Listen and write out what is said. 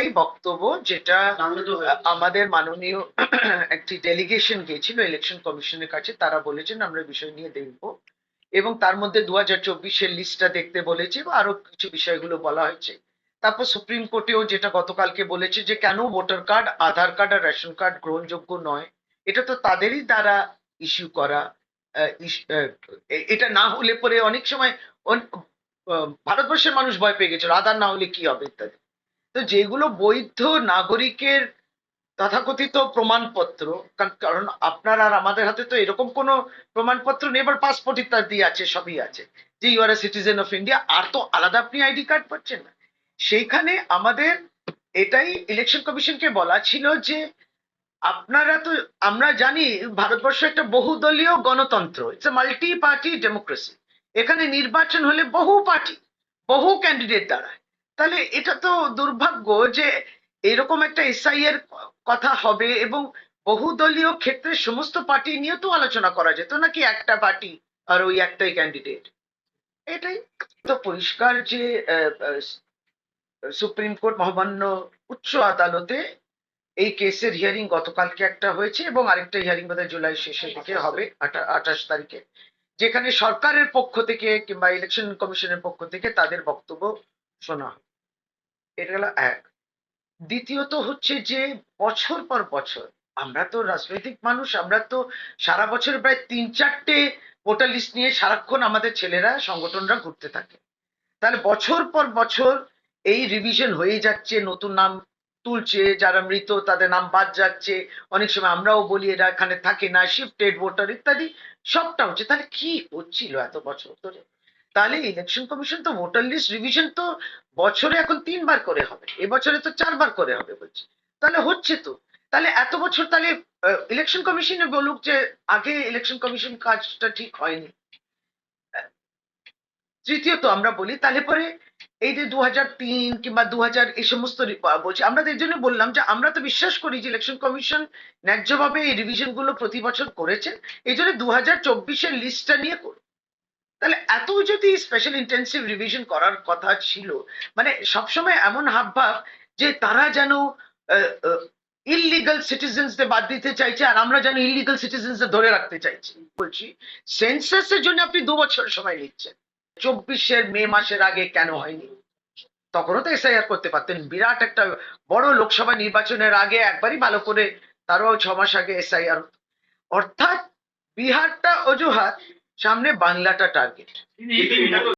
একটাই বক্তব্য যেটা আমাদের মাননীয় একটি ডেলিগেশন গিয়েছিল ইলেকশন কমিশনের কাছে। তারা বলেছেন আমরা বিষয় নিয়ে দেখব। এবং তার মধ্যে দু হাজার চব্বিশের লিস্টটা দেখতে বলেছে বা আরও কিছু বিষয়গুলো বলা হয়েছে। তারপর সুপ্রিম কোর্টেও যেটা গতকালকে বলেছে যে কেন ভোটার কার্ড আধার কার্ড আর রেশন কার্ড গ্রহণযোগ্য নয়? এটা তো তাদেরই দ্বারা ইস্যু করা। এটা না হলে পরে অনেক সময় ভারতবর্ষের মানুষ ভয় পেয়ে গেছিল। আধার না হলে কি হবে ইত্যাদি তো যেগুলো বৈধ নাগরিকের তথাকথিত প্রমাণপত্র, কারণ- আপনার আর আমাদের হাতে তো এরকম কোনো প্রমাণপত্র নেই, এবার পাসপোর্ট ইত্যাদি আছে, সবই আছে, যে you are citizen of India আর তো আলাদা আপনি আইডি কার্ড পাচ্ছেন না। সেইখানে আমাদের এটাই ইলেকশন কমিশনকে বলা ছিল যে আপনারা তো, আমরা জানি ভারতবর্ষ একটা বহুদলীয় গণতন্ত্র it's a multi party democracy এখানে নির্বাচন হলে বহু পার্টি বহু ক্যান্ডিডেট দাঁড়ায়। তাহলে এটা তো দুর্ভাগ্য যে এরকম একটা এসআই এর কথা হবে এবং বহুদলীয় ক্ষেত্রে সমস্ত পার্টি নিয়ে তো আলোচনা করা যেত নাকি একটা পার্টি আর ওই একটাই ক্যান্ডিডেট এটাই তো পরিষ্কার যে সুপ্রিম কোর্ট মহামান্য উচ্চ আদালতে এই কেসের হিয়ারিং গতকালকে একটা হয়েছে এবং আরেকটা হিয়ারিং বোধহয় জুলাই শেষের দিকে হবে আঠাশ তারিখে। যেখানে সরকারের পক্ষ থেকে কিংবা ইলেকশন কমিশনের পক্ষ থেকে তাদের বক্তব্য শোনা, এটা গেল এক। দ্বিতীয়ত হচ্ছে যে, বছর পর বছর, আমরা তো রাজনৈতিক মানুষ, আমরা তো সারা বছর প্রায় তিন চারটে ভোটার লিস্ট নিয়ে সারাক্ষণ আমাদের ছেলেরা, সংগঠনরা ঘুরতে থাকে। তাহলে বছর পর বছর এই রিভিশন হয়ে যাচ্ছে, নতুন নাম তুলছে, যারা মৃত তাদের নাম বাদ যাচ্ছে, অনেক সময় আমরাও বলি এরা এখানে থাকে না শিফটেড ভোটার ইত্যাদি, সবটা হচ্ছে। তাহলে কি হচ্ছিল এত বছর ধরে? তাহলে ইলেকশন কমিশন তো ভোটার লিস্ট রিভিশন তো বছরে এখন তিনবার করে হবে, এবছরে তো চারবার করে হবে বলছে। তাহলে হচ্ছে তো। তাহলে এত বছর তাহলে ইলেকশন কমিশনে বলুক যে আগে ইলেকশন কমিশন কাজটা ঠিক হয়নি। তৃতীয়ত আমরা বলি, তাহলে পরে এই যে দু তিন কিংবা দু হাজার এই সমস্ত বলছি, আমরা তো এই জন্য বললাম যে আমরা তো বিশ্বাস করি যে ইলেকশন কমিশন ন্যায্যভাবে এই রিভিশনগুলো প্রতি বছর করেছেন এই জন্য দু হাজার চব্বিশের লিস্টটা নিয়ে তাহলে এত যদি স্পেশাল ইন্টেন্সিভ রিভিশন করার কথা ছিল মানে সবসময় এমন হাবভাব যে তারা যেন ইললিগাল সিটিজেন্সদের বাদ দিতে চাইছে আর আমরা যেন ইললিগাল সিটিজেন্সদের ধরে রাখতে চাইছি। বলছি সেন্সাসের জন্য আপনি দু বছর সময় নিচ্ছেন। চব্বিশের মে মাসের আগে কেন হয়নি? তখনও তো এসআইআর করতে পারতেন। বিরাট একটা বড় লোকসভা নির্বাচনের আগে একবারই ভালো করে তারও ছ মাস আগে এসআইআর অর্থাৎ বিহারটা অজুহাত সামনে বাংলাটা টার্গেট